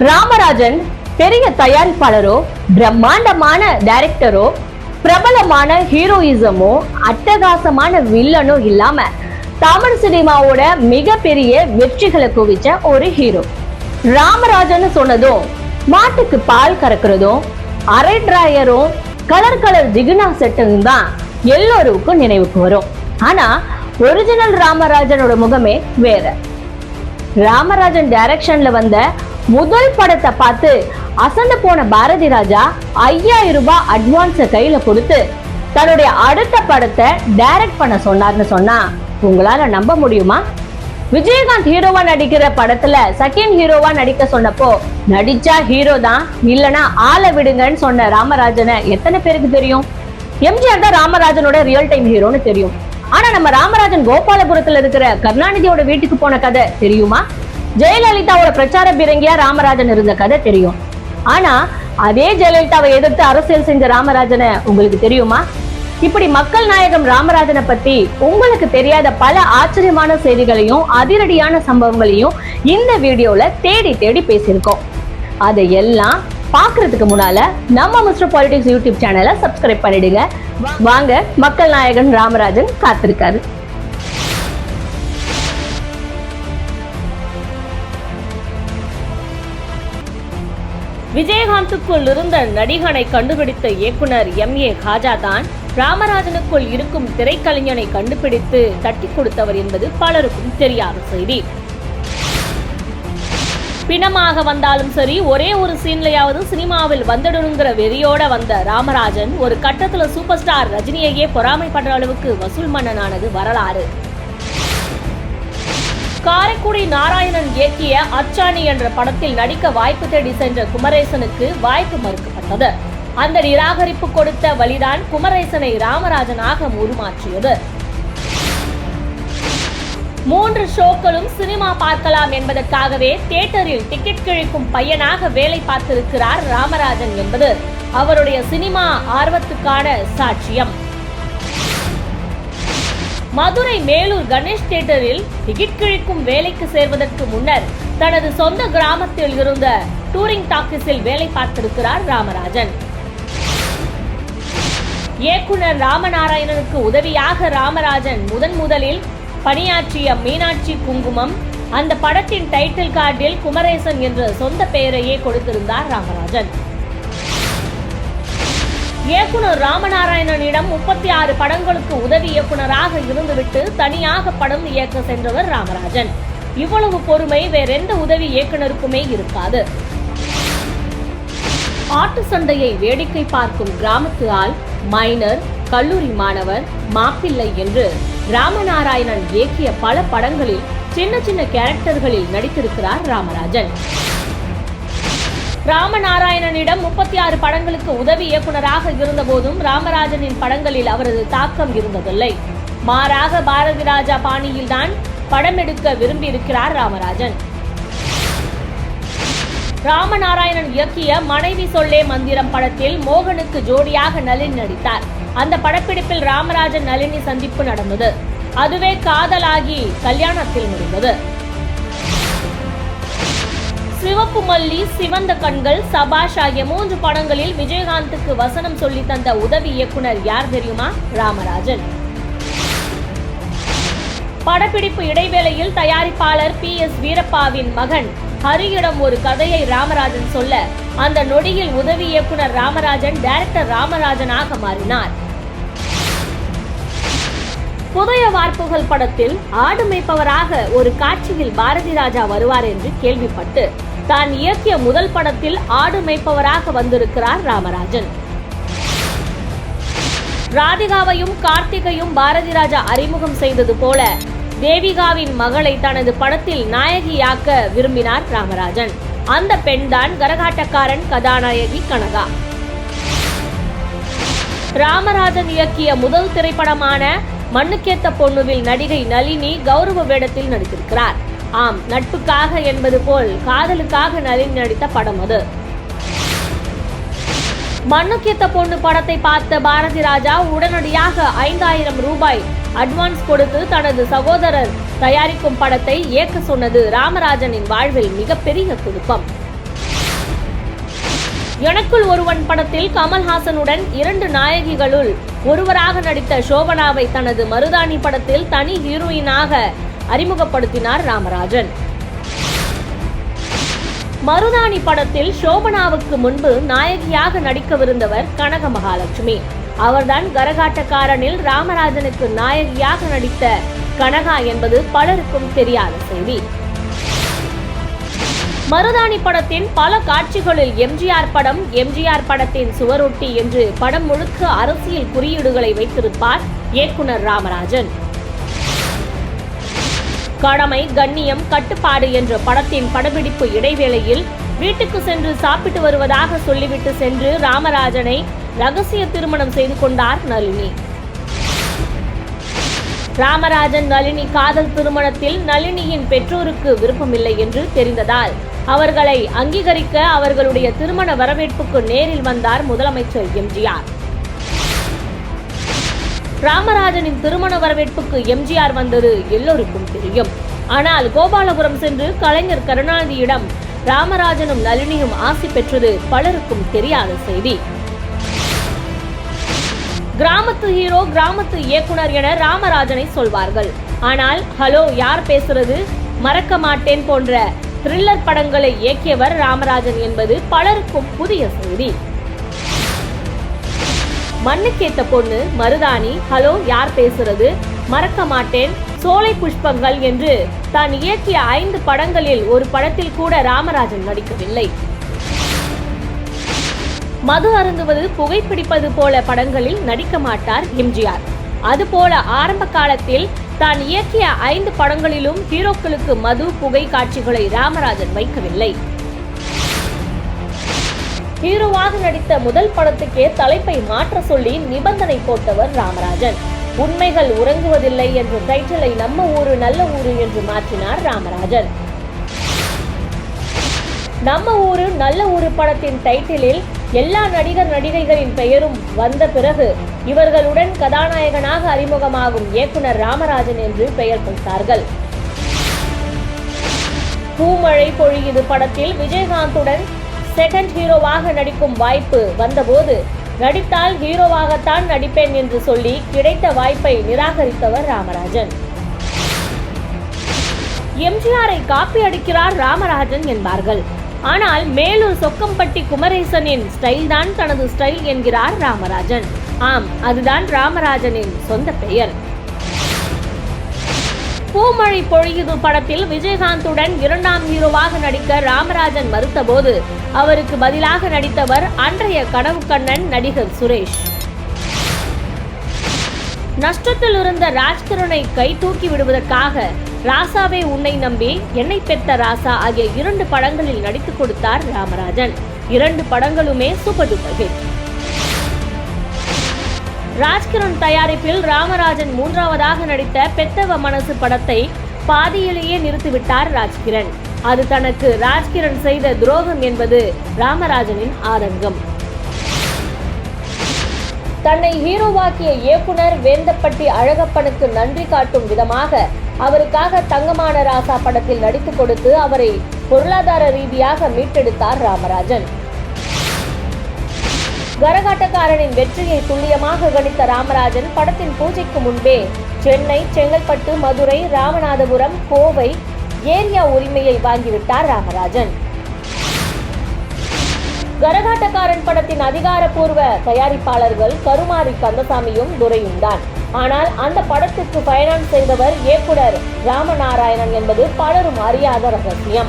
ராமராஜன் பெரிய தயாரிப்பாளரோ பிரம்மாண்டமான டைரக்டரோ பிரபலமான ஹீரோயிசமோ அட்டகாசமான வில்லனோ இல்லாம தமிழ் சினிமாவோட மிகப்பெரிய வெற்றிகளை குவிச்ச ஒரு ஹீரோ ராமராஜன் சொன்னதும் மாட்டுக்கு பால் கறக்கிறதும் அரை டிராயரும் கலர் கலர் ஜிகுனா செட்டும் தான் எல்லோருக்கும் நினைவுக்கு வரும். ஆனா ஒரிஜினல் ராமராஜனோட முகமே வேற. ராமராஜன் டைரக்ஷன்ல வந்த முதல் படத்தை பார்த்து அசந்து போன பாரதி ராஜா ஐயாயிரம் ரூபாய் அட்வான்ஸ கையில கொடுத்து தன்னுடைய அடுத்த படத்தை டைரக்ட் பண்ண சொன்னார்னு சொன்னா உங்களால நம்ப முடியுமா? விஜயகாந்த் ஹீரோவா நடிக்கிற படத்துல செகண்ட் ஹீரோவா நடிக்க சொன்னப்போ நடிச்சா ஹீரோ தான் இல்லனா ஆளை விடுங்கன்னு சொன்ன ராமராஜனை எத்தனை பேருக்கு தெரியும்? எம்ஜிஆர் தான் ராமராஜனோட ரியல் டைம் ஹீரோன்னு தெரியும். ஆனா நம்ம ராமராஜன் கோபாலபுரத்துல இருக்கிற கருணாநிதியோட வீட்டுக்கு போன கதை தெரியுமா? ஜெயலலிதாவோட பிரச்சார பீரங்கியா ராமராஜன் இருந்த கதை தெரியும். ஆனா அதே ஜெயலலிதாவை எதிர்த்து அரசியல் செஞ்ச ராமராஜனை உங்களுக்கு தெரியுமா? இப்படி மக்கள் நாயகம் ராமராஜனை பத்தி உங்களுக்கு தெரியாத பல ஆச்சரியமான செய்திகளையும் அதிரடியான சம்பவங்களையும் இந்த வீடியோல தேடி தேடி பேசியிருக்கோம். அதையெல்லாம் பாக்குறதுக்கு முன்னால நம்ம மிஸ்டர் பாலிடிக்ஸ் யூடியூப் சேனலை சப்ஸ்கிரைப் பண்ணிடுங்க. வாங்க மக்கள் நாயகன் ராமராஜன் காத்திருக்காரு. விஜயகாந்துக்குள் இருந்த நடிகனை கண்டுபிடித்த இயக்குனர் எம். ஏ. காஜா தான் ராமராஜனுக்குள் இருக்கும் திரைக்கலைஞனை கண்டுபிடித்து தட்டி கொடுத்தவர் என்பது பலருக்கும் தெரியாத செய்தி. பிணமாக வந்தாலும் சரி ஒரே ஒரு சீன்லையாவது சினிமாவில் வந்துடணுங்கிற வெறியோட வந்த ராமராஜன் ஒரு கட்டத்துல சூப்பர் ஸ்டார் ரஜினியையே பொறாமைப்படுற அளவுக்கு வசூல் மன்னனானது வரலாறு. காரைக்குடி நாராயணன் இயக்கிய அச்சாணி என்ற படத்தில் நடிக்க வாய்ப்பு தேடி சென்ற குமரேசனுக்கு வாய்ப்பு மறுக்கப்பட்டது. அந்த நிராகரிப்பு கொடுத்த வழிதான் குமரேசனை ராமராஜனாக உருமாற்றியது. மூன்று ஷோக்களும் சினிமா பார்க்கலாம் என்பதற்காகவே தியேட்டரில் டிக்கெட் கிழிக்கும் பையனாக வேலை பார்த்திருக்கிறார் ராமராஜன் என்பது அவருடைய சினிமா ஆர்வத்துக்கான சாட்சியம். மதுரை மேலூர் கணேஷ் தியேட்டரில் டிக்கெட் கிழிக்கும் வேலைக்கு சேர்வதற்கு முன்னர் தனது சொந்த கிராமத்தில் இருந்த டூரிங் டாக்கீஸில் வேலை பார்த்திருக்கிறார் ராமராஜன். இயக்குனர் ராமநாராயணனுக்கு உதவியாக ராமராஜன் முதன் முதலில் பணியாற்றிய மீனாட்சி குங்குமம் அந்த படத்தின் டைட்டில் கார்டில் குமரேசன் என்ற சொந்த பெயரையே கொடுத்திருந்தார் ராமராஜன். இயக்குனர் ராமநாராயணனிடம் முப்பத்தி ஆறு படங்களுக்கு உதவி இயக்குனராக இருந்துவிட்டு தனியாக படம் இயக்க சென்றவர் ராமராஜன். இவ்வளவு பொறுமை வேறெந்த உதவி இயக்குனருக்குமே இருக்காது. ஆட்டு சண்டையை வேடிக்கை பார்க்கும் கிராமத்து ஆள் மைனர் கல்லூரி மாணவர் மாப்பிள்ளை என்று ராமநாராயணன் இயக்கிய பல படங்களில் சின்ன சின்ன கேரக்டர்களில் நடித்திருக்கிறார் ராமராஜன். ராமநாராயணனிடம் முப்பத்தி ஆறு படங்களுக்கு உதவி இயக்குனராக இருந்தபோதும் ராமராஜனின் படங்களில் அவரது தாக்கம் இருந்ததில்லை. மாறாக பாரதி ராஜா பாணியில்தான் படம் எடுக்க விரும்பியிருக்கிறார் ராமராஜன். ராமநாராயணன் இயக்கிய மனைவி சொல்லே மந்திரம் படத்தில் மோகனுக்கு ஜோடியாக நளினி நடித்தார். அந்த படப்பிடிப்பில் ராமராஜன் நளினி சந்திப்பு நடந்தது. அதுவே காதலாகி கல்யாணத்தில் முடிந்தது. சிவப்பு மல்லி சிவந்த கண்கள் சபாஷ் ஆகிய மூன்று படங்களில் விஜயகாந்துக்கு வசனம் சொல்லி தந்த உதவி இயக்குனர் யார் தெரியுமா? ராமராஜன். படப்பிடிப்பு இடைவேளையில் தயாரிப்பாளர் பி. எஸ். வீரப்பாவின் மகன் ஹரியிடம் ஒரு கதையை ராமராஜன் சொல்ல அந்த நொடியில் உதவி இயக்குனர் ராமராஜன் டைரக்டர் ராமராஜனாக மாறினார். புதைய வார்ப்புகள் படத்தில் ஆடு மேய்ப்பவராக ஒரு காட்சியில் பாரதி ராஜா வருவார் என்று கேள்விப்பட்டு தான் இயக்கிய முதல் படத்தில் ஆடு மேய்ப்பவராக வந்திருக்கிறார் ராமராஜன். ராதிகாவையும் கார்த்திகையும் பாரதி ராஜா அறிமுகம் செய்தது போல தேவிகாவின் மகளை தனது படத்தில் நாயகியாக்க விரும்பினார் ராமராஜன். அந்த பெண்தான் கரகாட்டக்காரன் கதாநாயகி கனகா. ராமராஜன் இயக்கிய முதல் திரைப்படமான மண்ணுக்கேத்த பொண்ணுவில் நடிகை நளினி கௌரவ வேடத்தில் நடித்திருக்கிறார். ஆம் நட்புக்காக என்பது போல் காதலுக்காக நளினி நடித்த படம் அது. மண்ணுக்கேத்த பொண்ணு படத்தை பார்த்த பாரதி ராஜா உடனடியாக ஐந்தாயிரம் ரூபாய் அட்வான்ஸ் கொடுத்து தனது சகோதரர் தயாரிக்கும் படத்தை இயக்க சொன்னது ராமராஜனின் வாழ்வில் மிகப்பெரிய குடும்பம் எனக்குள் ஒருவன் படத்தில் கமல்ஹாசனுடன் இரண்டு நாயகிகளுள் ஒருவராக நடித்த சோபனாவை தனது மருதாணி படத்தில் தனி ஹீரோயினாக அறிமுகப்படுத்தினார் ராமராஜன். மருதாணி படத்தில் சோபனாவுக்கு முன்பு நாயகியாக நடிக்கவிருந்தவர் கனக மகாலட்சுமி. அவர்தான் கரகாட்டக்காரனில் ராமராஜனுக்கு நாயகியாக நடித்த கனகா என்பது பலருக்கும் தெரியாத செய்தி. மருதாணி படத்தின் பல காட்சிகளில் எம்ஜிஆர் படம் எம்ஜிஆர் படத்தின் சுவரொட்டி என்று படம் முழுக்க அரசியல் குறியீடுகளை வைத்திருப்பார் இயக்குனர் ராமராஜன். கடமை கண்ணியம் கட்டுப்பாடு என்ற படத்தின் படப்பிடிப்பு இடைவேளையில் வீட்டுக்கு சென்று சாப்பிட்டு வருவதாக சொல்லிவிட்டு சென்று ராமராஜனை ரகசிய திருமணம் செய்து கொண்டார் நளினி. ராமராஜன் நளினி காதல் திருமணத்தில் நளினியின் பெற்றோருக்கு விருப்பமில்லை என்று தெரிந்ததால் அவர்களை அங்கீகரிக்க அவர்களுடைய திருமண வரவேற்புக்கு நேரில் வந்தார் முதலமைச்சர் எம்ஜிஆர். ராமராஜனின் திருமண வரவேற்புக்கு எம்ஜிஆர் வந்தது எல்லோருக்கும் தெரியும். ஆனால் கோபாலபுரம் சென்று கலைஞர் கருணாநிதியிடம் ராமராஜனும் நளினியும் ஆசி பெற்றது பலருக்கும் தெரியாத செய்தி. கிராமத்து ஹீரோ கிராமத்து இயக்குனர் என ராமராஜனை சொல்வார்கள். ஆனால் ஹலோ யார் பேசுறது? மறக்க மாட்டேன் போன்ற த்ரில்லர் படங்களை இயக்கியவர் ராமராஜன் என்பது பலருக்கும் புதிய செய்தி. மண்ணுக்கேத்த பொண்ணு மருதாணி ஹலோ யார் பேசுறது? மறக்க மாட்டேன். சோலை புஷ்பங்கள் என்று தான் இயக்கிய ஐந்து படங்களில் ஒரு படத்தில் கூட ராமராஜன் நடிக்கவில்லை. மது அருந்துவது புகைப்பிடிப்பது போல படங்களில் நடிக்க மாட்டார் எம்ஜிஆர். அதுபோல ஆரம்ப காலத்தில் தான் இயக்கிய ஐந்து படங்களிலும் ஹீரோக்களுக்கு மது புகை காட்சிகளை ராமராஜன் வைக்கவில்லை. ஹீரோவாக நடித்த முதல் படத்துக்கே தலைப்பை மாற்ற சொல்லி நிபந்தனை போட்டவர் ராமராஜன். உண்மைகள் உறங்குவதில்லை என்ற டைட்டிலை நம்ம ஊரு நல்ல ஊரு என்று மாற்றினார் ராமராஜன். நம்ம ஊரு நல்ல ஊரு படத்தின் டைட்டிலில் எல்லா நடிகர் நடிகைகளின் பெயரும் வந்த பிறகு இவர்களுடன் கதாநாயகனாக அறிமுகமாகும் இயக்குனர் ராமராஜன் என்று பெயர் கொடுத்தார்கள் பூமழை பொழியுது படத்தில் விஜயகாந்துடன் செகண்ட் ஹீரோவாக நடிக்கும் வாய்ப்பு வந்தபோது நடித்தால் ஹீரோவாகத்தான் நடிப்பேன் என்று சொல்லி கிடைத்த வாய்ப்பை நிராகரித்தவர் ராமராஜன். எம்ஜிஆரை காப்பி அடிக்கிறார் ராமராஜன் என்பார்கள். ஆனால் மேலூர் சொக்கம்பட்டி குமரேசனின் ஸ்டைல் தான் தனது ஸ்டைல் என்கிறார் ராமராஜன். ஆம் அதுதான் ராமராஜனின் சொந்த பெயர். பூமழை பொழியுது படத்தில் விஜயகாந்துடன் இரண்டாம் ஹீரோவாக நடிக்க ராமராஜன் மறுத்தபோது அவருக்கு பதிலாக நடித்தவர் அன்றைய கனவு கண்ணன் நடிகர் சுரேஷ். நஷ்டத்தில் இருந்த ராஜ்கிரனை கை தூக்கி விடுவதற்காக ராசாவே உன்னை நம்பி என்னை பெத்த ராசா ஆகிய இரண்டு படங்களில் நடித்துக் கொடுத்தார் ராமராஜன். இரண்டு படங்களுமே சூப்பர் டூப்பர் ஹிட். ராஜ்கிரண் தயாரிப்பில் ராமராஜன் மூன்றாவதாக நடித்த பெத்தவ மனசு படத்தை பாதியிலேயே நிறுத்திவிட்டார் ராஜ்கிரண். அது தனக்கு ராஜ்கிரண் செய்த துரோகம் என்பது ராமராஜனின் ஆதங்கம். தன்னை ஹீரோவாக்கிய இயக்குனர் வேந்தப்பட்டி அழகப்பனுக்கு நன்றி காட்டும் விதமாக அவருக்காக தங்கமான ராசா படத்தில் நடித்துக் கொடுத்து அவரை பொருளாதார ரீதியாக மீட்டெடுத்தார் ராமராஜன். கரகாட்டக்காரனின் வெற்றியை துல்லியமாக கணித்த ராமராஜன் படத்தின் பூஜைக்கு முன்பே சென்னை செங்கல்பட்டு மதுரை ராமநாதபுரம் கோவை ஏரியா உரிமையை வாங்கிவிட்டார் ராமராஜன். கரகாட்டக்காரன் படத்தின் அதிகாரப்பூர்வ தயாரிப்பாளர்கள் கருமாரி கந்தசாமியும் துரையும் தான் ஆனால் அந்த படத்துக்கு பயணம் செய்தவர் இயக்குனர் ராமநாராயணன் என்பது பலரும் அறியாத ரகசியம்.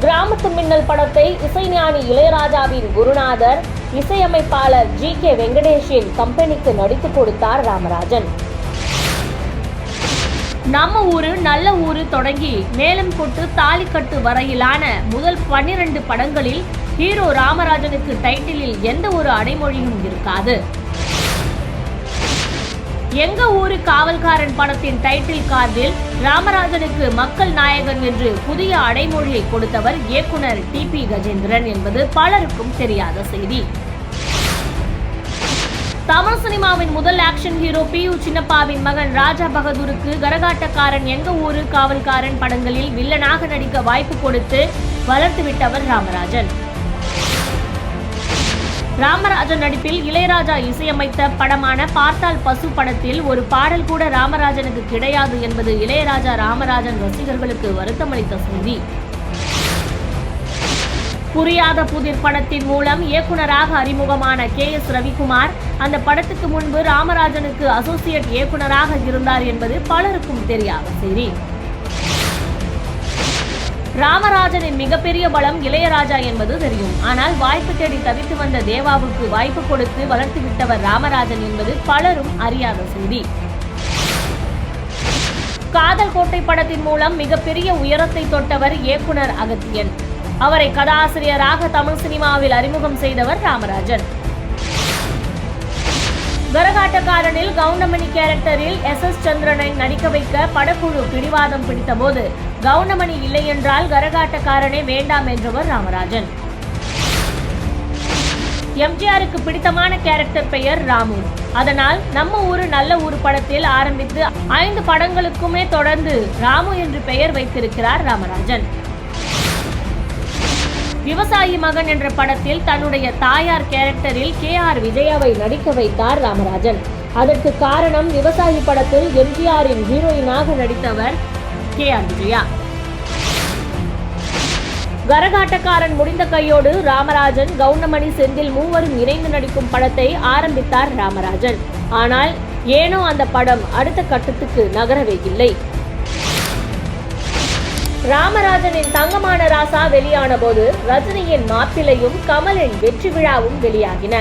கிராமத்து மின்னல் படத்தை இசைஞானி இளையராஜாவின் குருநாதர் இசையமைப்பாளர் ஜி கே வெங்கடேஷின் கம்பெனிக்கு நடித்துக் கொடுத்தார் ராமராஜன். நம்ம ஊரு நல்ல ஊரு தொடங்கி மேலம் கொட்டு தாலிக்கட்டு வரையிலான முதல் பன்னிரண்டு படங்களில் ஹீரோ ராமராஜனுக்கு டைட்டிலில் எந்த ஒரு அடைமொழியும் இருக்காது. எங்க ஊரு காவல்காரன் படத்தின் டைட்டில் கார்டில் ராமராஜனுக்கு மக்கள் நாயகன் என்று புதிய அடைமொழியை கொடுத்தவர் இயக்குனர் டி பி கஜேந்திரன் என்பது பலருக்கும் தெரியாத செய்தி. தமிழ் சினிமாவின் முதல் ஆக்ஷன் ஹீரோ பி யு சின்னப்பாவின் மகன் ராஜா பகதூருக்கு கரகாட்டக்காரன் எங்க ஊரு காவல்காரன் படங்களில் வில்லனாக நடிக்க வாய்ப்பு கொடுத்து வளர்த்துவிட்டவர் ராமராஜன். ராமராஜன் நடிப்பில் இளையராஜா இசையமைத்த படமான பார்த்தால் பசு படத்தில் ஒரு பாடல் கூட ராமராஜனுக்கு கிடையாது என்பது இளையராஜா ராமராஜன் ரசிகர்களுக்கு வருத்தமளித்த செய்தி. புரியாத புதிர் படத்தின் மூலம் இயக்குனராக அறிமுகமான கே எஸ் ரவிக்குமார் அந்த படத்துக்கு முன்பு ராமராஜனுக்கு அசோசியேட் இயக்குனராக இருந்தார் என்பது பலருக்கும் தெரியாத செய்தி. ராமராஜனின் மிகப்பெரிய பலம் இளையராஜா என்பது தெரியும். ஆனால் வாய்ப்பு தேடி தவித்து வந்த தேவாவுக்கு வாய்ப்பு கொடுத்து வளர்த்து விட்டவர் ராமராஜன் என்பது பலரும் அறியாத செய்தி. காதல் கோட்டை படத்தின் மூலம் மிகப்பெரிய உயரத்தை தொட்டவர் இயக்குனர் அகத்தியன். அவரை கதாசிரியராக தமிழ் சினிமாவில் அறிமுகம் செய்தவர் ராமராஜன். கரகாட்டக்காரனில் கவுண்டமணி கேரக்டரில் எஸ் எஸ் சந்திரனை நடிக்க வைக்க படக்குழு பிடிவாதம் பிடித்தபோது கவுண்டமணி இல்லை என்றால் கரகாட்டக்காரனே வேண்டாம் என்றவர் ராமராஜன். எம்ஜிஆருக்கு பிடித்தமான கேரக்டர் பெயர் ராமு. அதனால் நம்ம ஊரு நல்ல ஊரு படத்தில் ஆரம்பித்து ஐந்து படங்களுக்குமே தொடர்ந்து ராமு என்று பெயர் வைத்திருக்கிறார் ராமராஜன். விவசாயி மகன் என்ற படத்தில் தன்னுடைய தாயார் கேரக்டரில் கே ஆர் விஜயாவை நடிக்க வைத்தார் ராமராஜன். அதற்கு காரணம் விவசாயி படத்தில் எம்ஜிஆரின் ஹீரோயினாக நடித்தவர் கே ஆர் விஜயா. கரகாட்டக்காரன் முடிந்த கையோடு ராமராஜன் கவுண்டமணி செந்தில் மூவரும் இணைந்து நடிக்கும் படத்தை ஆரம்பித்தார் ராமராஜன். ஆனால் ஏனோ அந்த படம் அடுத்த கட்டத்துக்கு நகரவே இல்லை. ராமராஜனின் தங்கமான ராசா வெளியான போது ரஜினியின் மாப்பிளையும் கமலின் வெற்றி விழாவும் வெளியாகின.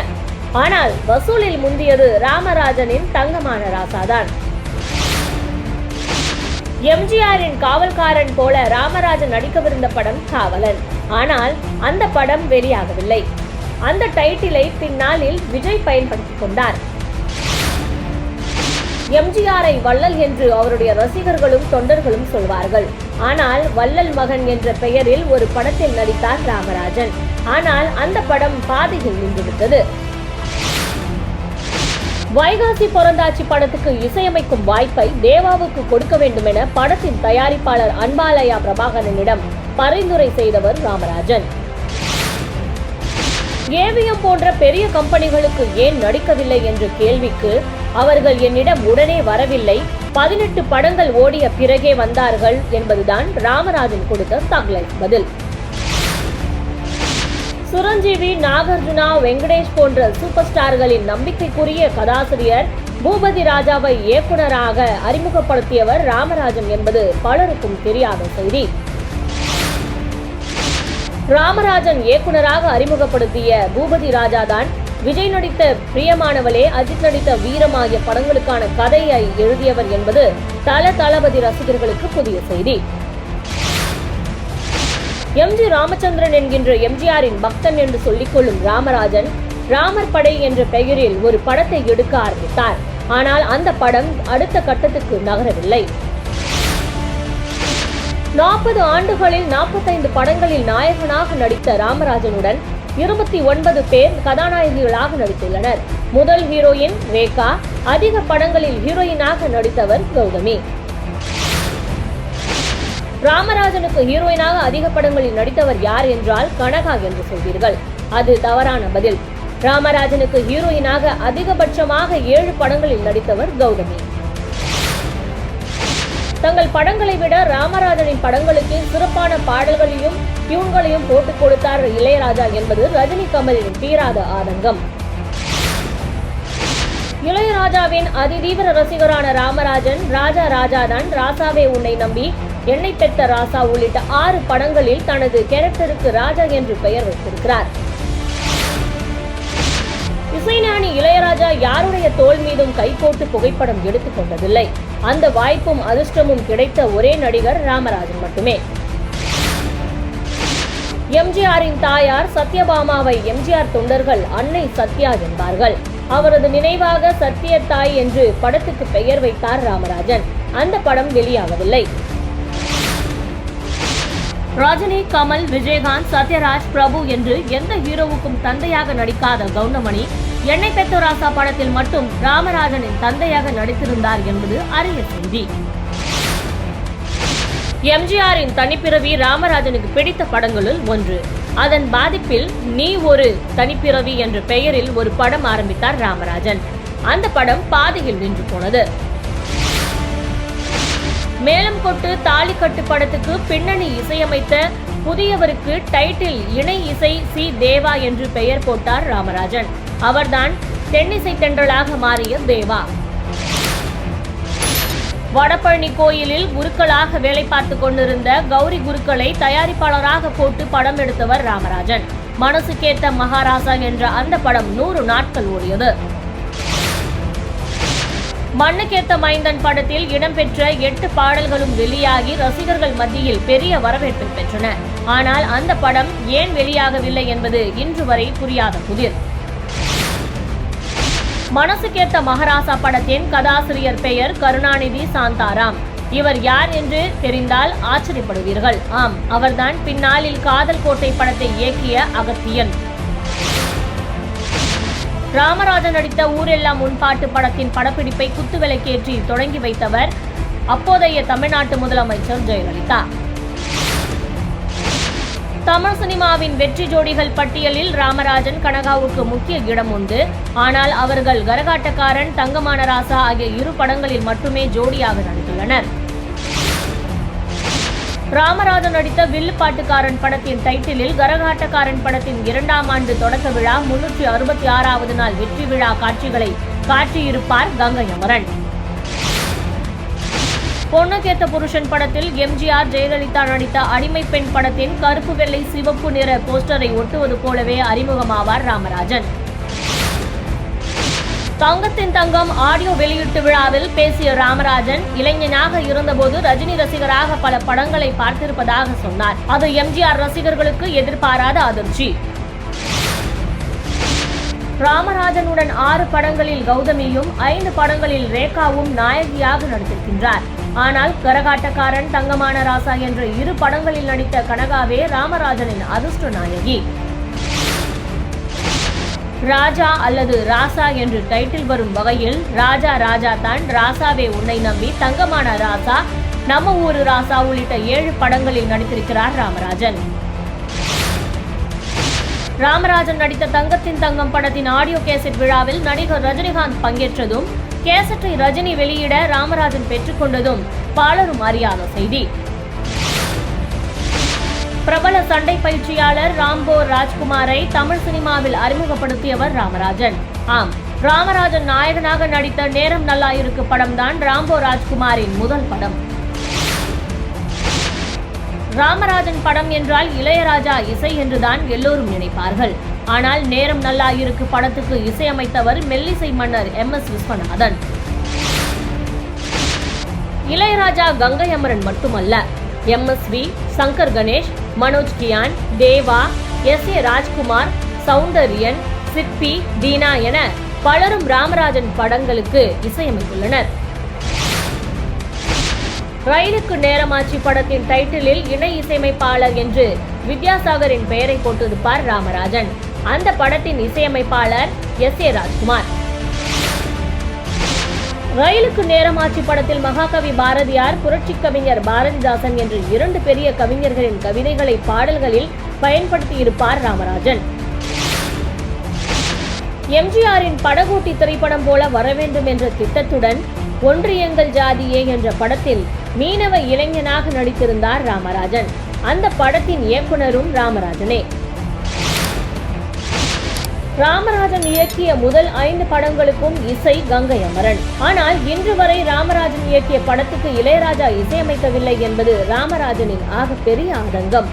ஆனால் வசூலில் முந்தியது ராமராஜனின் தங்கமான ராசாதான். எம்ஜிஆரின் காவல்காரன் போல ராமராஜன் நடிக்கவிருந்த படம் காவலன். ஆனால் அந்த படம் வெளியாகவில்லை. அந்த டைட்டிலை பின்னாளில் விஜய் பயன்படுத்திக் கொண்டார். எம்ஜிஆரை வள்ளல் என்று அவருடைய ரசிகர்களும் தொண்டர்களும் சொல்வார்கள். ஆனால் வள்ளல் மகன் என்ற பெயரில் ஒரு படத்தில் நடித்தார் ராமராஜன். ஆனால் அந்த படம் பாதையில் நின்றுவிட்டது. வைகாசி பிறந்தாச்சி படத்துக்கு இசையமைக்கும் வாய்ப்பை தேவாவுக்கு கொடுக்க வேண்டும் என படத்தின் தயாரிப்பாளர் அன்பாலயா பிரபாகரனிடம் பரிந்துரை செய்தவர் ராமராஜன். ஏவிஎம் போன்ற பெரிய கம்பெனிகளுக்கு ஏன் நடிக்கவில்லை என்ற கேள்விக்கு அவர்கள் என்னிடம் உடனே வரவில்லை. பதினெட்டு படங்கள் ஓடிய பிறகே வந்தார்கள் என்பதுதான் ராமராஜன் கொடுத்த தக்லைஃப் பதில். சுரஞ்சீவி நாகார்ஜுனா வெங்கடேஷ் போன்ற சூப்பர் ஸ்டார்களின் நம்பிக்கைக்குரிய கதாசிரியர் பூபதி ராஜாவை இயக்குனராக அறிமுகப்படுத்தியவர் ராமராஜன் என்பது பலருக்கும் தெரியாத செய்தி. ராமராஜன் இயக்குனராக அறிமுகப்படுத்திய பூபதி ராஜா தான் விஜய் நடித்த பிரியமானவளே அஜித் நடித்த வீரம் ஆகிய படங்களுக்கான கதையை எழுதியவர் என்பது தல தளபதி ரசிகர்களுக்கு புதிய செய்தி. எம்ஜி ராமச்சந்திரன் என்கின்ற எம்ஜிஆரின் பக்தன் என்று சொல்லிக்கொள்ளும் ராமராஜன் ராமர் படை என்ற பெயரில் ஒரு படத்தை எடுக்க ஆரம்பித்தார். ஆனால் அந்த படம் அடுத்த கட்டத்துக்கு நகரவில்லை. நாற்பது ஆண்டுகளில் நாற்பத்தைந்து படங்களில் நாயகனாக நடித்த ராமராஜனுடன் இருபத்தி ஒன்பது பேர் கதாநாயகிகளாக நடித்துள்ளனர். முதல் ஹீரோயின் ரேகா அதிக படங்களில் ஹீரோயினாக நடித்தவர் கௌதமி. ராமராஜனுக்கு ஹீரோயினாக அதிக படங்களில் நடித்தவர் யார் என்றால் கனகா என்று சொல்வீர்கள். அது தவறான பதில். ராமராஜனுக்கு ஹீரோயினாக அதிகபட்சமாக ஏழு படங்களில் நடித்தவர் கௌதமி. தங்கள் படங்களை விட ராமராஜனின் படங்களுக்கு சிறப்பான பாடல்களையும் டியூன்களையும் போட்டுக் கொடுத்தார் இளையராஜா என்பது ரஜினி கமலின் தீராத ஆதங்கம். இளையராஜாவின் அதிதீவிர ரசிகரான ராமராஜன் ராஜா ராஜாதான் ராசாவே உன்னை நம்பி என்னை பெத்த ராசா உள்ளிட்ட ஆறு படங்களில் தனது கேரக்டருக்கு ராஜா என்று பெயர் வைத்திருக்கிறார். இசைஞானி இளையராஜா யாருடைய தோல் மீதும் கை போட்டு புகைப்படம் எடுத்துக் கொண்டதில்லை. அந்த வாய்ப்பும் அதிர்ஷ்டமும் கிடைத்த ஒரே நடிகர் ராமராஜன் மட்டுமே. எம்ஜிஆரின் தாயார் சத்யபாமாவை எம்ஜிஆர் தொண்டர்கள் அன்னை சத்யா என்பார்கள். அவரது நினைவாக சத்ய தாய் என்று படத்துக்கு பெயர் வைத்தார் ராமராஜன். அந்த படம் வெளியாகவில்லை. ரஜினி கமல் விஜயகாந்த் சத்யராஜ் பிரபு என்று எந்த ஹீரோவுக்கும் தந்தையாக நடிக்காத கவுண்டமணி என்னை பெத்த ராசா படத்தில் மட்டும் ராமராஜனின் தந்தையாக நடித்திருந்தார் என்பது அரிய செய்தி. எம்ஜிஆரின் தனிப்பிறவி ராமராஜனுக்கு பிடித்த படங்களுள் ஒன்று. அதன் பாதிப்பில் நீ ஒரு தனிப்பிறவி என்ற பெயரில் ஒரு படம் ஆரம்பித்தார் ராமராஜன். அந்த படம் பாதியில் நின்று போனது. மேலும் கொட்டு தாலி கட்டு படத்துக்கு பின்னணி இசையமைத்த புதியவருக்கு டைட்டில் இணை இசை சி தேவா என்று பெயர் போட்டார் ராமராஜன். அவர்தான் தென்னிசை தென்றலாக மாறிய தேவா. வடபழனி கோயிலில் குருக்களாக வேலை பார்த்து கொண்டிருந்த கௌரி குருக்களை தயாரிப்பாளராக போட்டு படம் எடுத்தவர் ராமராஜன். மனசுக்கேத்த மகாராசா என்ற அந்த படம் நூறு நாட்கள் ஓடியது. மண்ணுக்கேத்த மைந்தன் படத்தில் இடம்பெற்ற எட்டு பாடல்களும் வெளியாகி ரசிகர்கள் மத்தியில் பெரிய வரவேற்பை பெற்றன. ஆனால் அந்த படம் ஏன் வெளியாகவில்லை என்பது இன்று வரை புரியாத புதிர். மனசுக்கேத்த மகாராசா படத்தின் கதாசிரியர் பெயர் கருணாநிதி சாந்தாராம். இவர் யார் என்று தெரிந்தால் ஆச்சரியப்படுவீர்கள். ஆம் அவர்தான் பின்னாளில் காதல் கோட்டை படத்தை இயக்கிய அகத்தியன். ராமராஜன் நடித்த ஊரெல்லாம் முன்பாட்டு படத்தின் படப்பிடிப்பை குத்துவிளக்கேற்றி தொடங்கி வைத்தவர் அப்போதைய தமிழ்நாட்டு முதலமைச்சர் ஜெயலலிதா. தமிழ் சினிமாவின் வெற்றி ஜோடிகள் பட்டியலில் ராமராஜன் கனகாவுக்கு முக்கிய இடம் உண்டு. ஆனால் அவர்கள் கரகாட்டக்காரன் தங்கமான ராசா ஆகிய இரு படங்களில் மட்டுமே ஜோடியாக நடித்துள்ளனர். ராமராஜன் நடித்த வில்லு பாட்டுக்காரன் படத்தின் டைட்டிலில் கரகாட்டக்காரன் படத்தின் இரண்டாம் ஆண்டு தொடக்க விழா முன்னூற்றி அறுபத்தி ஆறாவது நாள் வெற்றி விழா காட்சிகளை காட்டியிருப்பார் கங்கை அமரன் பொண்ணுக்கேத்த புருஷன் படத்தில் எம்ஜிஆர் ஜெயலலிதா நடித்த அடிமை பெண் படத்தின் கருப்பு வெள்ளை சிவப்பு நிற போஸ்டரை ஒட்டுவது போலவே அறிமுகமாவார் ராமராஜன். தங்கத்தின் தங்கம் ஆடியோ வெளியீட்டு விழாவில் பேசிய ராமராஜன் இளைஞனாக இருந்தபோது ரஜினி ரசிகராக பல படங்களை பார்த்திருப்பதாக சொன்னார். அது எம்ஜிஆர் ரசிகர்களுக்கு எதிர்பாராத அதிர்ச்சி. ராமராஜனுடன் ஆறு படங்களில் கௌதமியும் ஐந்து படங்களில் ரேகாவும் நாயகியாக நடித்திருக்கின்றார். ஆனால் கரகாட்டக்காரன் தங்கமான ராசா என்ற இரு படங்களில் நடித்த கனகாவே ராமராஜனின் அதிர்ஷ்ட நாயகி. ராஜா அல்லது ராசா என்று டைட்டில் வரும் வகையில் ராஜா ராஜா தான் ராசாவே உன்னை நம்பி தங்கமான ராசா நம்ம ஊரு ராசா உள்ளிட்ட ஏழு படங்களில் நடித்திருக்கிறார் ராமராஜன். ராமராஜன் நடித்த தங்கத்தின் தங்கம் படத்தின் ஆடியோ கேசட் விழாவில் நடிகர் ரஜினிகாந்த் பங்கேற்றதும் கேசட்டை ரஜினி வெளியிட ராமராஜன் பெற்றுக்கொண்டதும் பலரும் அறியாத செய்தி. பிரபல சண்டை பயிற்சியாளர் ராம்போ ராஜ்குமாரை தமிழ் சினிமாவில் அறிமுகப்படுத்தியவர் ராமராஜன். ஆம் ராமராஜன் நாயகனாக நடித்த நேரம் நல்லா இருக்கு படம்தான் ராம்போ ராஜ்குமாரின் முதல் படம். ராமராஜன் படம் என்றால் இளையராஜா இசை என்றுதான் எல்லோரும் நினைப்பார்கள். ஆனால் நேரம் நல்லா இருக்கு படத்துக்கு இசையமைத்தவர் மெல்லிசை மன்னர் எம். எஸ். விஸ்வநாதன். இளையராஜா கங்கை அமரன் மட்டுமல்ல MSV Shankar Ganesh Manoj Gyan Deva S A Rajkumar Soundaryan Sirpi Deena என பலரும் ராமராஜன் படங்களுக்கு இசையமைத்துள்ளனர். ரயிலுக்கு நேரமாச்சி படத்தின் டைட்டிலில் இணை இசையமைப்பாளர் என்று வித்யாசாகரின் பெயரை போட்டிருப்பார் ராமராஜன். அந்த படத்தின் இசையமைப்பாளர் எஸ் ஏ ராஜ்குமார். ரயிலுக்கு நேரமாச்சி படத்தில் மகாகவி பாரதியார் புரட்சி கவிஞர் பாரதிதாசன் என்று இரண்டு பெரிய கவிஞர்களின் கவிதைகளை பாடல்களில் பயன்படுத்தியிருப்பார் ராமராஜன். எம்ஜிஆரின் படகோட்டி திரைப்படம் போல வரவேண்டும் என்ற திட்டத்துடன் ஒன்று எங்கள் ஜாதியே என்ற படத்தில் மீனவ இளைஞனாக நடித்திருந்தார் ராமராஜன். அந்த படத்தின் இயக்குனரும் ராமராஜனே. ராமராஜன் இயக்கிய முதல் ஐந்து படங்களுக்கும் இசை கங்கை அமரன். ஆனால் இன்று வரை ராமராஜன் இயக்கிய படத்துக்கு இளையராஜா இசையமைக்கவில்லை என்பது ராமராஜனின் ஆகப்பெரிய ஆதங்கம்.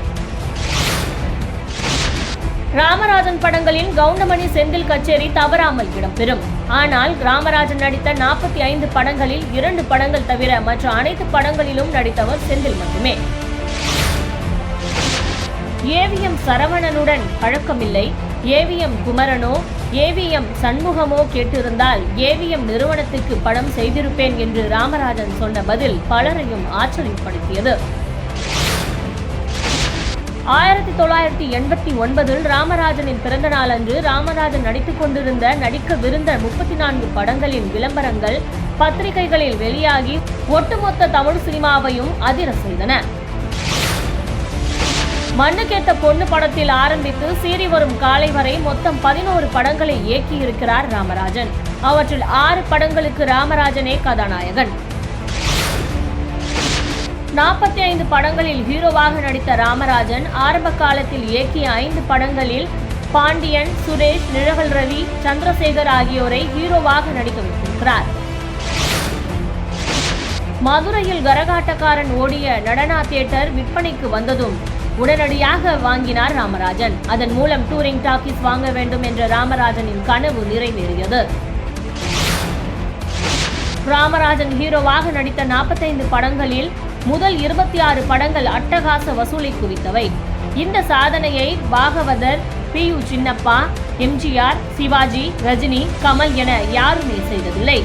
ராமராஜன் படங்களின் கவுண்டமணி செந்தில் கச்சேரி தவறாமல் இடம்பெறும். ஆனால் ராமராஜன் நடித்த நாற்பத்தி ஐந்து படங்களில் இரண்டு படங்கள் தவிர மற்ற அனைத்து படங்களிலும் நடித்தவர் செந்தில் மட்டுமே. ஏவிஎம் சரவணனுடன் பழக்கமில்லை. ஏவிஎம் குமரனோ ஏவிஎம் சண்முகமோ கேட்டிருந்தால் ஏவிஎம் நிறுவனத்துக்கு படம் செய்திருப்பேன் என்று ராமராஜன் சொன்ன பதில் பலரையும் ஆச்சரியப்படுத்தியது. ஆயிரத்தி தொள்ளாயிரத்தி எண்பத்தி ஒன்பதில் ராமராஜனின் பிறந்த நாள் அன்று ராமராஜன் நடித்துக் கொண்டிருந்த நடிக்கவிருந்த முப்பத்தி நான்கு படங்களின் விளம்பரங்கள் பத்திரிகைகளில் வெளியாகி ஒட்டுமொத்த தமிழ் சினிமாவையும் அதிர செய்தன மண்ணுக்கேத்த பொண்ணு படத்தில் ஆரம்பித்து சீறி வரும் காலை வரை மொத்தம் பதினோரு படங்களை இயக்கியிருக்கிறார் ராமராஜன். அவற்றில் ஆறு படங்களுக்கு ராமராஜனே கதாநாயகன். நாற்பத்தி ஐந்து படங்களில் ஹீரோவாக நடித்த ராமராஜன் ஆரம்ப காலத்தில் இயக்கிய ஐந்து படங்களில் பாண்டியன் சுரேஷ் நிழகல் ரவி சந்திரசேகர் ஆகியோரை ஹீரோவாக நடிக்க வைத்திருக்கிறார். மதுரையில் கரகாட்டக்காரன் ஓடிய நடனா தியேட்டர் விற்பனைக்கு வந்ததும் உடனடியாக வாங்கினார் ராமராஜன். அதன் மூலம் டூரிங் டாக்கீஸ் வாங்க வேண்டும் என்ற ராமராஜனின் கனவு நிறைவேறியது. ராமராஜன் ஹீரோவாக நடித்த நாற்பத்தைந்து படங்களில் முதல் இருபத்தி ஆறு படங்கள் அட்டகாச வசூலை குவித்தவை. இந்த சாதனையை Bhagavathar P U Chinnappa MGR Sivaji Rajini Kamal என யாருமே செய்ததில்லை.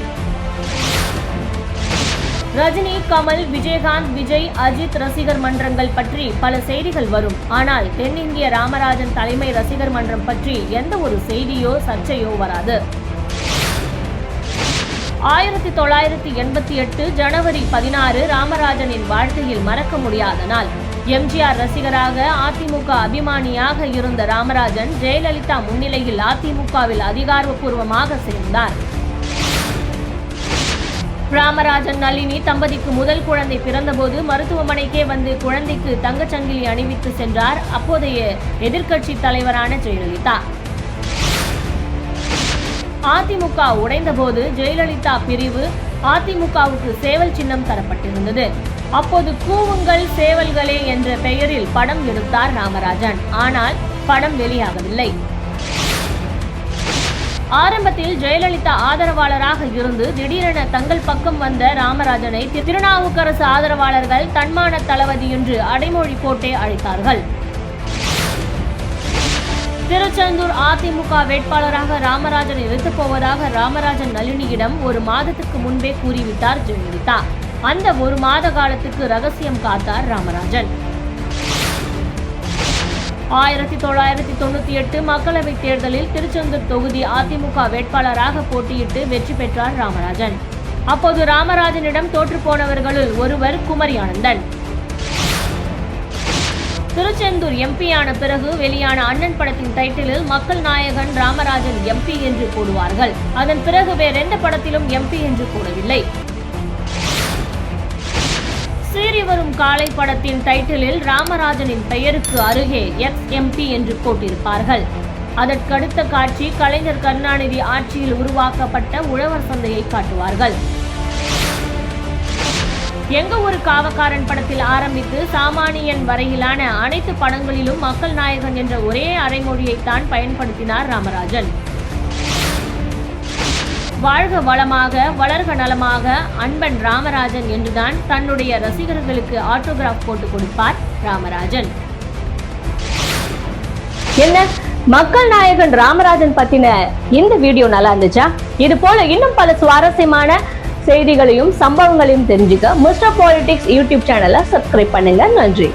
ரஜினி கமல் விஜயகாந்த் விஜய் அஜித் ரசிகர் மன்றங்கள் பற்றி பல செய்திகள் வரும். ஆனால் தென்னிந்திய ராமராஜன் தலைமை ரசிகர் மன்றம் பற்றி எந்த ஒரு செய்தியோ சர்ச்சையோ வராது. ஆயிரத்தி தொள்ளாயிரத்தி எண்பத்தி எட்டு ஜனவரி பதினாறு ராமராஜனின் வாழ்க்கையில் மறக்க முடியாத நாள். எம்ஜிஆர் ரசிகராக அதிமுக அபிமானியாக இருந்த ராமராஜன் ஜெயலலிதா முன்னிலையில் அதிமுகவில் அதிகாரப்பூர்வமாக சேர்ந்தார். ராமராஜன் நளினி தம்பதிக்கு முதல் குழந்தை பிறந்தபோது மருத்துவமனைக்கே வந்து குழந்தைக்கு தங்கச்சங்கிலி அணிவித்து சென்றார். அப்போதைய எதிர்க்கட்சி தலைவரான ஜெயலலிதா. அதிமுக உடைந்தபோது ஜெயலலிதா பிரிவு அதிமுகவுக்கு சேவல் சின்னம் தரப்பட்டிருந்தது. அப்போது கூவுங்கள் சேவல்களே என்ற பெயரில் படம் எடுத்தார் ராமராஜன். ஆனால் படம் வெளியாகவில்லை. ஆரம்பத்தில் ஜெயலலிதா ஆதரவாளராக இருந்து திடீரென தங்கள் பக்கம் வந்த ராமராஜனை திருநாவுக்கரசு ஆதரவாளர்கள் தன்மான தளபதி என்று அடைமொழி போட்டே அழைத்தார்கள். திருச்செந்தூர் அதிமுக வேட்பாளராக ராமராஜன் இருந்து போவதாக ராமராஜன் நளினியிடம் ஒரு மாதத்துக்கு முன்பே கூறிவிட்டார் ஜெயலலிதா. அந்த ஒரு மாத காலத்துக்கு ரகசியம் காத்தார் ராமராஜன். ஆயிரத்தி தொள்ளாயிரத்தி தொண்ணூத்தி எட்டு மக்களவைத் தேர்தலில் திருச்செந்தூர் தொகுதி அதிமுக வேட்பாளராக போட்டியிட்டு வெற்றி பெற்றார் ராமராஜன். அப்போது ராமராஜனிடம் தோற்றுப்போனவர்களுள் ஒருவர் குமரி ஆனந்தன். திருச்செந்தூர் எம்பியான பிறகு வெளியான அண்ணன் படத்தின் டைட்டிலில் மக்கள் நாயகன் ராமராஜன் எம்பி என்று போடுவார்கள். அதன் பிறகு வேறெந்த படத்திலும் எம்பி என்று போடவில்லை. சீறி வரும் காலை படத்தின் டைட்டிலில் ராமராஜனின் பெயருக்கு அருகே எக்ஸ் எம்பி என்று போட்டிருப்பார்கள். அதற்கடுத்த காட்சி கலைஞர் கருணாநிதி ஆட்சியில் உருவாக்கப்பட்ட உழவர் சந்தையை காட்டுவார்கள். எங்க ஒரு காவக்காரன் படத்தில் ஆரம்பித்து சாமானியன் வரையிலான அனைத்து படங்களிலும் மக்கள் நாயகன் என்ற ஒரே அரைமொழியைத்தான் பயன்படுத்தினார் ராமராஜன். வாழ்க வளமாக வளர்க நலமாக அன்பன் ராமராஜன் என்றுதான் தன்னுடைய ரசிகர்களுக்கு ஆட்டோகிராஃப் போட்டு கொடுப்பார் ராமராஜன். என்ன? மக்கள் நாயகன் ராமராஜன் பத்தின இந்த வீடியோ நல்லா இருந்துச்சா? இது போல இன்னும் பல சுவாரஸ்யமான செய்திகளையும் சம்பவங்களையும் தெரிஞ்சுக்க மிஸ்டர் பாலிடிக்ஸ் யூடியூப் சேனலை சப்ஸ்கிரைப் பண்ணுங்க. நன்றி.